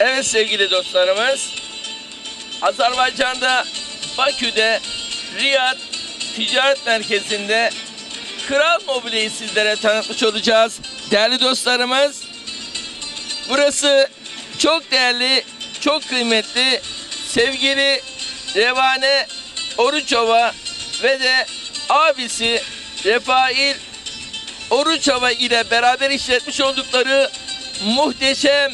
Evet sevgili dostlarımız. Azerbaycan'da Bakü'de Riyad Ticaret Merkezi'nde Kral Mobilya'yı sizlere tanıtmış olacağız. Değerli dostlarımız burası çok değerli, çok kıymetli sevgili Revane Oruçova ve de abisi Refail Oruçova ile beraber işletmiş oldukları muhteşem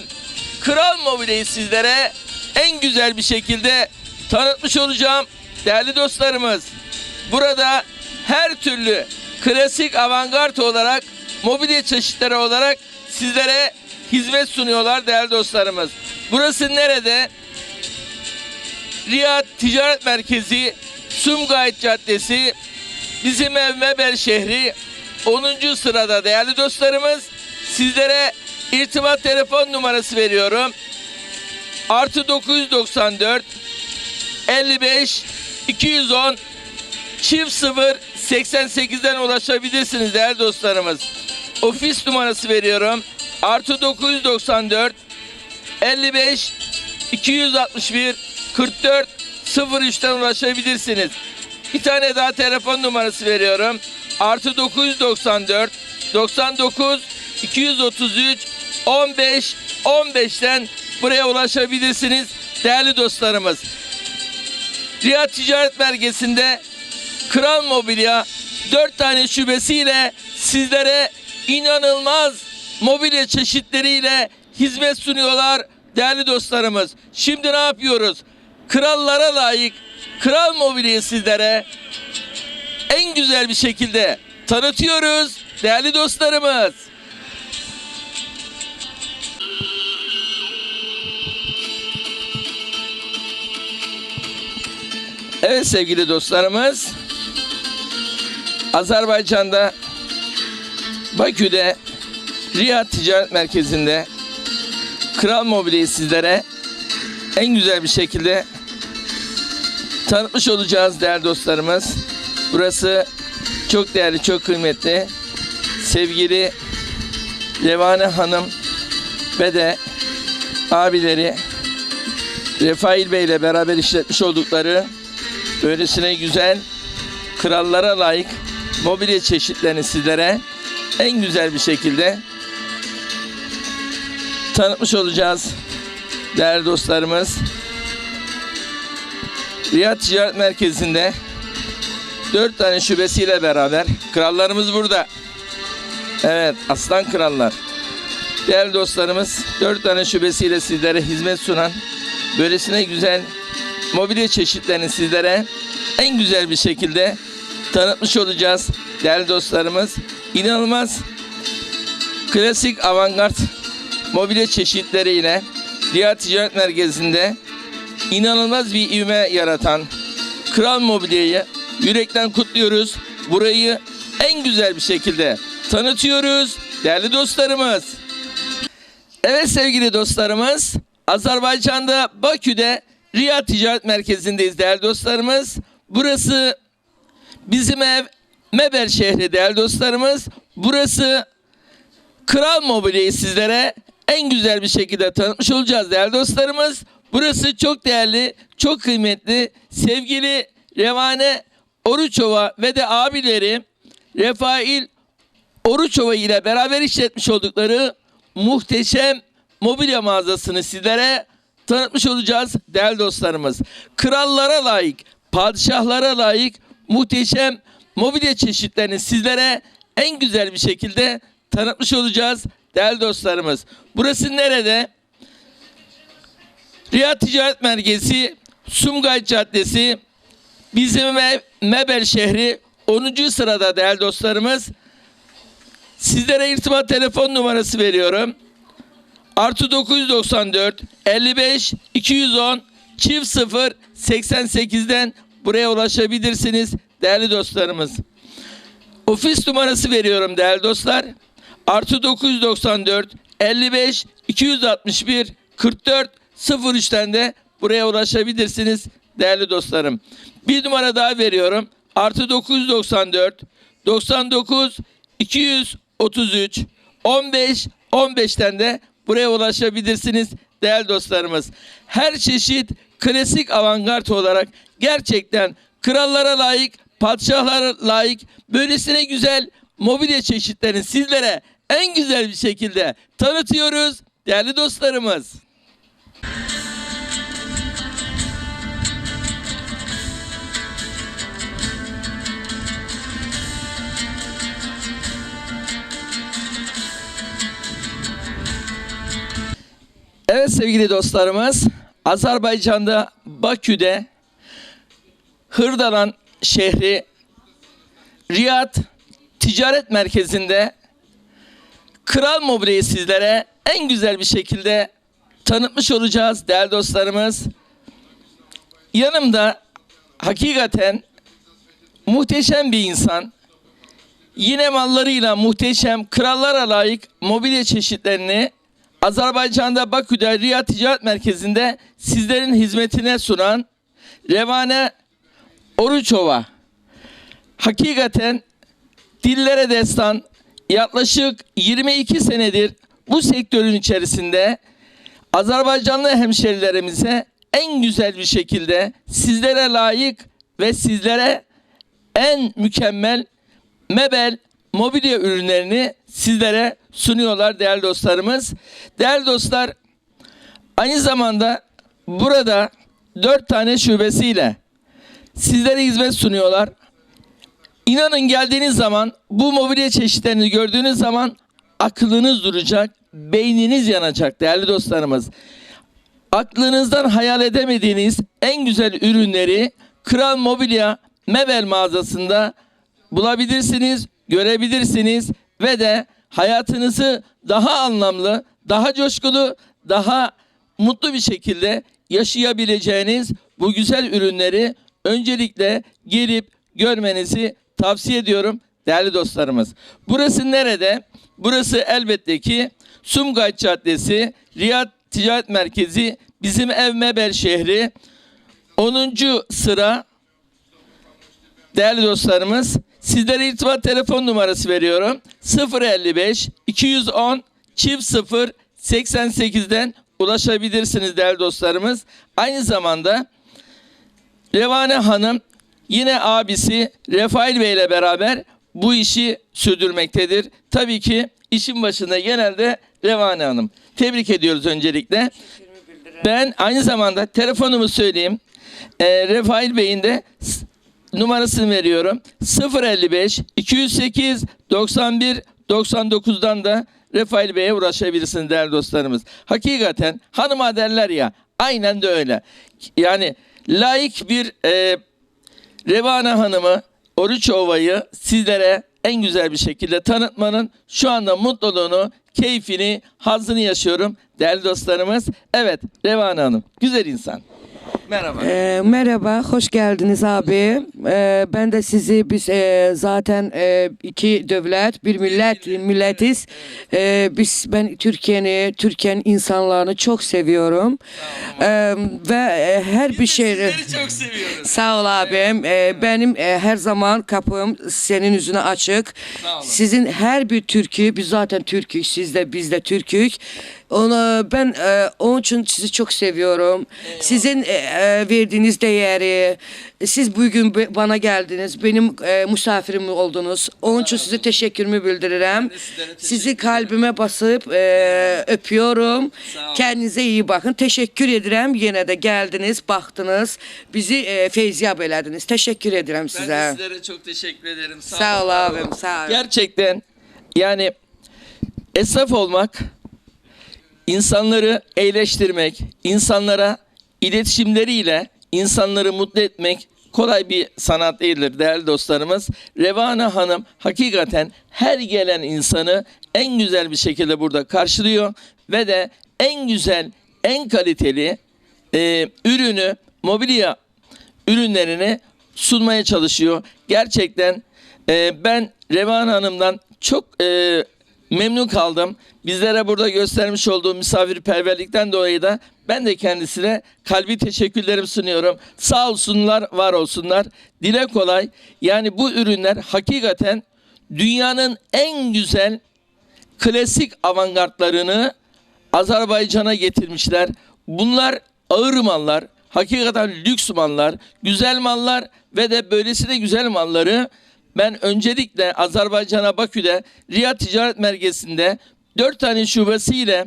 Kral Mobilya'yı sizlere en güzel bir şekilde tanıtmış olacağım. Değerli dostlarımız, burada her türlü klasik avantgard olarak mobilya çeşitleri olarak sizlere hizmet sunuyorlar değerli dostlarımız. Burası nerede? Riyad Ticaret Merkezi, Sumgayit Caddesi, bizim ev Mebel şehri 10. sırada değerli dostlarımız. Sizlere irtibat telefon numarası veriyorum. Artı 994 55 210 çift 0 88'den ulaşabilirsiniz değerli dostlarımız. Ofis numarası veriyorum. Artı 994 55 261 44 03'ten ulaşabilirsiniz. Bir tane daha telefon numarası veriyorum. Artı 994 99 233 15 15'ten buraya ulaşabilirsiniz değerli dostlarımız. Riyad Ticaret Merkezi'nde Kral Mobilya 4 tane şubesiyle sizlere inanılmaz mobilya çeşitleriyle hizmet sunuyorlar değerli dostlarımız. Şimdi ne yapıyoruz? Krallara layık Kral Mobilya'yı sizlere en güzel bir şekilde tanıtıyoruz değerli dostlarımız. Evet sevgili dostlarımız Azerbaycan'da Bakü'de Riyad Ticaret Merkezi'nde Kral Mobilya'yı sizlere en güzel bir şekilde tanıtmış olacağız değerli dostlarımız. Burası çok değerli, çok kıymetli. Sevgili Revane Hanım ve de abileri Refail Bey ile beraber işletmiş oldukları böylesine güzel, krallara layık mobilya çeşitlerini sizlere en güzel bir şekilde tanıtmış olacağız değerli dostlarımız. Riyad Ticaret Merkezi'nde dört tane şubesiyle beraber krallarımız burada. Evet aslan krallar. Değerli dostlarımız dört tane şubesiyle sizlere hizmet sunan böylesine güzel mobilya çeşitlerini sizlere en güzel bir şekilde tanıtmış olacağız. Değerli dostlarımız inanılmaz klasik avantgard mobilya çeşitleriyle Riyad Ticaret Merkezi'nde inanılmaz bir ivme yaratan Kral Mobilya'yı yürekten kutluyoruz. Burayı en güzel bir şekilde tanıtıyoruz değerli dostlarımız. Evet sevgili dostlarımız Azerbaycan'da Bakü'de Riyad Ticaret Merkezi'ndeyiz değerli dostlarımız. Burası bizim ev Mebel şehri değerli dostlarımız. Burası Kral Mobilya'yı sizlere en güzel bir şekilde tanıtmış olacağız değerli dostlarımız. Burası çok değerli, çok kıymetli, sevgili Revane Oruçova ve de abileri Refail Oruçova ile beraber işletmiş oldukları muhteşem mobilya mağazasını sizlere tanıtmış olacağız değerli dostlarımız. Krallara layık, padişahlara layık muhteşem mobilya çeşitlerini sizlere en güzel bir şekilde tanıtmış olacağız değerli dostlarımız. Burası nerede? Riyad Ticaret Merkezi, Sumgayit Caddesi, bizim ev Mebel şehri 10. sırada değerli dostlarımız. Sizlere irtibat telefon numarası veriyorum. Artı 994 55 210 çift 0 88'den buraya ulaşabilirsiniz değerli dostlarımız. Ofis numarası veriyorum değerli dostlar. Artı 994 55 261 44 03'ten de buraya ulaşabilirsiniz değerli dostlarım. Bir numara daha veriyorum. Artı 994 99 233 15 15'ten de buraya ulaşabilirsiniz değerli dostlarımız. Her çeşit klasik avantgard olarak gerçekten krallara layık, padişahlara layık böylesine güzel mobilya çeşitlerini sizlere en güzel bir şekilde tanıtıyoruz değerli dostlarımız. Sevgili dostlarımız, Azerbaycan'da Bakü'de Hırdalan şehri Riyad Ticaret Merkezi'nde Kral Mobilya'yı sizlere en güzel bir şekilde tanıtmış olacağız değerli dostlarımız. Yanımda hakikaten muhteşem bir insan. Yine mallarıyla muhteşem krallara layık mobilya çeşitlerini Azerbaycan'da Bakü'de Riyad Ticaret Merkezi'nde sizlerin hizmetine sunan Revane Oruçova. Hakikaten dillere destan yaklaşık 22 senedir bu sektörün içerisinde Azerbaycanlı hemşerilerimize en güzel bir şekilde sizlere layık ve sizlere en mükemmel mebel mobilya ürünlerini sizlere sunuyorlar değerli dostlarımız. Değerli dostlar aynı zamanda burada dört tane şubesiyle sizlere hizmet sunuyorlar. İnanın geldiğiniz zaman bu mobilya çeşitlerini gördüğünüz zaman aklınız duracak, beyniniz yanacak değerli dostlarımız. Aklınızdan hayal edemediğiniz en güzel ürünleri Kral Mobilya Mebel mağazasında bulabilirsiniz, görebilirsiniz ve de hayatınızı daha anlamlı, daha coşkulu, daha mutlu bir şekilde yaşayabileceğiniz bu güzel ürünleri öncelikle gelip görmenizi tavsiye ediyorum değerli dostlarımız. Burası nerede? Burası elbette ki Sumgayıt Caddesi, Riyad Ticaret Merkezi, bizim ev Mebel şehri. 10. sıra Değerli dostlarımız, sizlere irtibat telefon numarası veriyorum. 055 210 çift 0 88'den ulaşabilirsiniz değerli dostlarımız. Aynı zamanda Revane Hanım yine abisi Refail Bey ile beraber bu işi sürdürmektedir. Tabii ki işin başında genelde Revane Hanım. Tebrik ediyoruz öncelikle. Ben aynı zamanda telefonumu söyleyeyim. Ee, Refail Bey'in de numarasını veriyorum. 055 208 91 99'dan da Refail Bey'e ulaşabilirsiniz değerli dostlarımız. Hakikaten hanıma derler ya aynen de öyle. Yani layık bir e, Revana Hanım'ı Oruçova'yı sizlere en güzel bir şekilde tanıtmanın şu anda mutluluğunu, keyfini, hazzını yaşıyorum değerli dostlarımız. Evet Revana Hanım güzel insan. Merhaba. Ee, merhaba, hoş geldiniz abi. Ee, ben de sizi biz e, zaten e, iki devlet, bir millet, milletiz. Ee, biz ben Türkiye'ni, Türkiye'nin insanlarını çok seviyorum. Ee, ve e, her bir şey. Sizleri çok seviyoruz. Sağ ol abim. Ee, benim e, her zaman kapım senin yüzüne açık. Sağ olun. Sizin her bir Türk'ü, biz zaten Türk'ük, siz de biz de Türk'ük. Onu ben e, onun için sizi çok seviyorum. Sizin e, e, verdiğiniz değeri, siz bugün bana geldiniz, benim e, misafirim oldunuz. Onun için size teşekkürümü bildiririm. teşekkür Sizi kalbime basıp e, öpüyorum. Sağ. Kendinize iyi bakın. Teşekkür ederim. Yine de geldiniz, baktınız. Bizi e, feyziyab elədiniz. Teşekkür ederim Ben size. de sizlere çok teşekkür ederim. Sağ ol var abim, sağ ol. Gerçekten yani esnaf olmak, insanları eğleştirmek, insanlara iletişimleriyle insanları mutlu etmek kolay bir sanat değildir değerli dostlarımız. Revana Hanım hakikaten her gelen insanı en güzel bir şekilde burada karşılıyor ve de en güzel, en kaliteli e, ürünü, mobilya ürünlerini sunmaya çalışıyor. Gerçekten e, ben Revan Hanım'dan çok e, memnun kaldım. Bizlere burada göstermiş olduğu misafirperverlikten dolayı da ben de kendisine kalbi teşekkürlerimi sunuyorum. Sağ olsunlar, var olsunlar. Dile kolay. Yani bu ürünler hakikaten dünyanın en güzel klasik avantgardlarını Azerbaycan'a getirmişler. Bunlar ağır mallar, hakikaten lüks mallar, güzel mallar ve de böylesine güzel malları ben öncelikle Azerbaycan'a Bakü'de Riyad Ticaret Merkezi'nde dört tane şubesiyle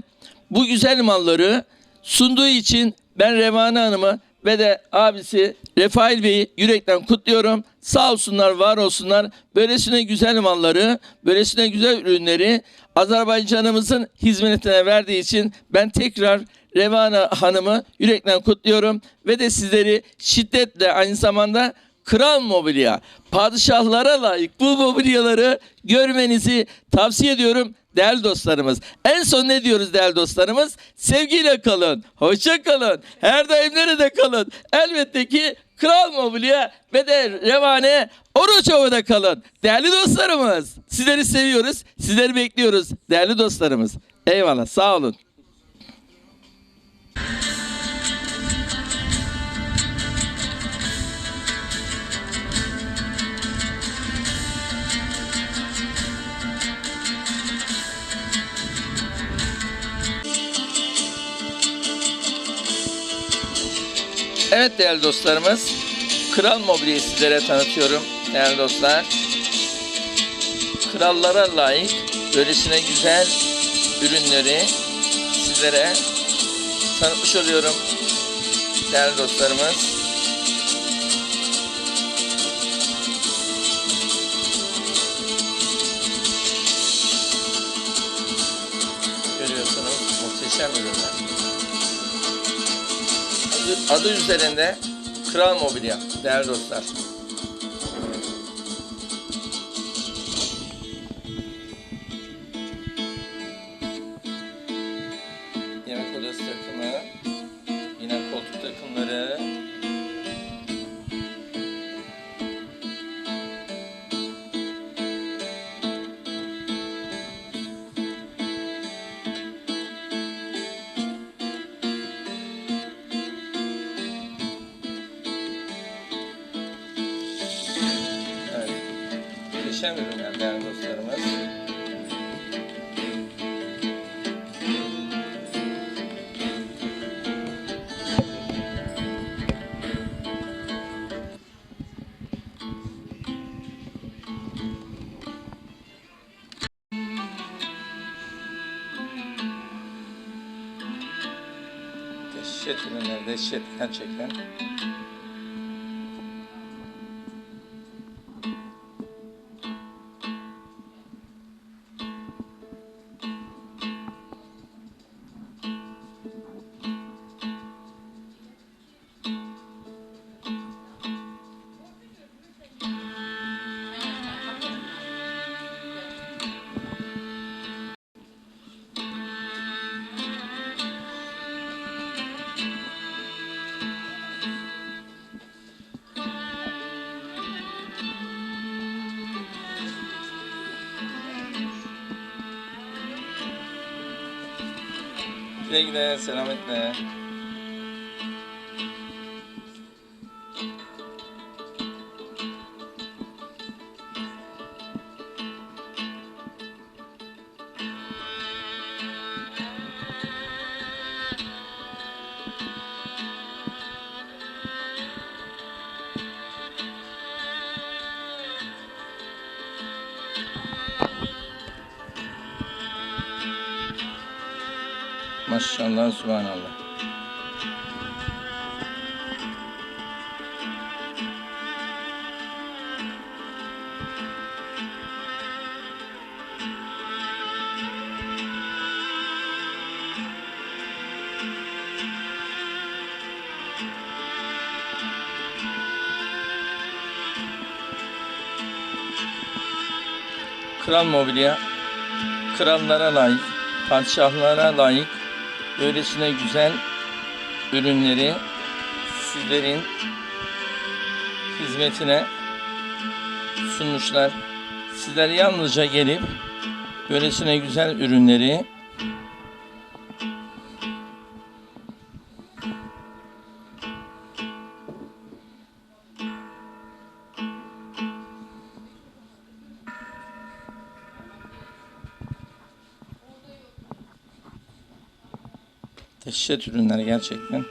bu güzel malları sunduğu için ben Revane Hanım'ı ve de abisi Refail Bey'i yürekten kutluyorum. Sağ olsunlar, var olsunlar. Böylesine güzel malları, böylesine güzel ürünleri Azerbaycan'ımızın hizmetine verdiği için ben tekrar Revane Hanım'ı yürekten kutluyorum. Ve de sizleri şiddetle aynı zamanda kral mobilya, padişahlara layık bu mobilyaları görmenizi tavsiye ediyorum değerli dostlarımız. En son ne diyoruz değerli dostlarımız? Sevgiyle kalın, hoşça kalın, her daim nerede kalın? Elbette ki Kral Mobilya ve de Revane Oruçova'da kalın. Değerli dostlarımız, sizleri seviyoruz, sizleri bekliyoruz değerli dostlarımız. Eyvallah, sağ olun. Evet değerli dostlarımız, Kral Mobilya'yı sizlere tanıtıyorum değerli dostlar. Krallara layık, böylesine güzel ürünleri sizlere tanıtmış oluyorum değerli dostlarımız. Görüyorsunuz muhteşem ürünler. Adı, üzerinde Kral Mobilya değerli dostlar. Muhteşem ürünler değerli dostlarımız. Dehşet ürünler, dehşet gerçekten. Güle güle, selametle. Subhanallah. Kral Mobilya, krallara layık, padişahlara layık böylesine güzel ürünleri sizlerin hizmetine sunmuşlar. Sizler yalnızca gelip böylesine güzel ürünleri Dehşet ürünler gerçekten.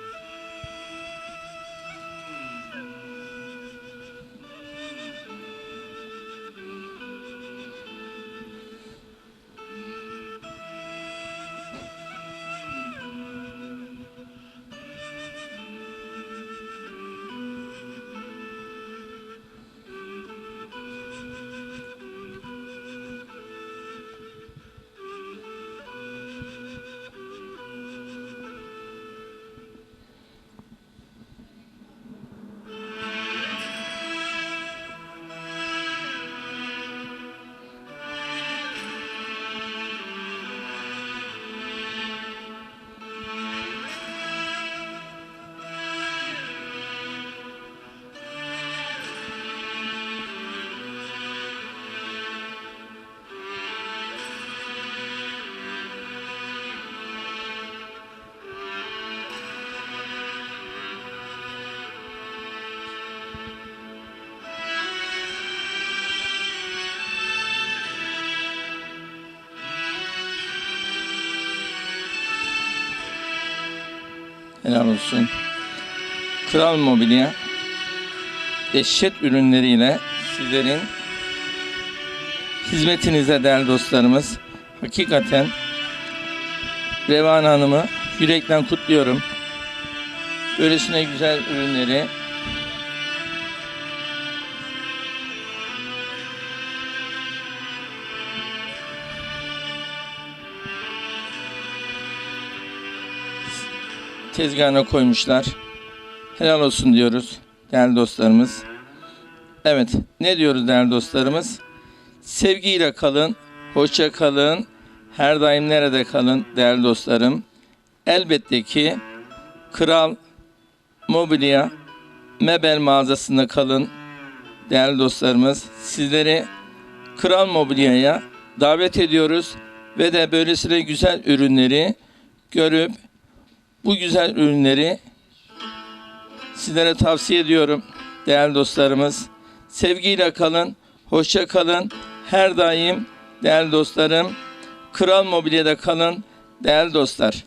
Helal olsun. Kral Mobilya dehşet ürünleriyle sizlerin hizmetinize değerli dostlarımız. Hakikaten Revan Hanım'ı yürekten kutluyorum. Böylesine güzel ürünleri tezgahına koymuşlar. Helal olsun diyoruz değerli dostlarımız. Evet ne diyoruz değerli dostlarımız? Sevgiyle kalın, hoşça kalın, her daim nerede kalın değerli dostlarım. Elbette ki Kral Mobilya Mebel mağazasında kalın değerli dostlarımız. Sizleri Kral Mobilya'ya davet ediyoruz ve de böylesine güzel ürünleri görüp bu güzel ürünleri sizlere tavsiye ediyorum değerli dostlarımız. Sevgiyle kalın, hoşça kalın. Her daim değerli dostlarım Kral Mobilya'da kalın değerli dostlar.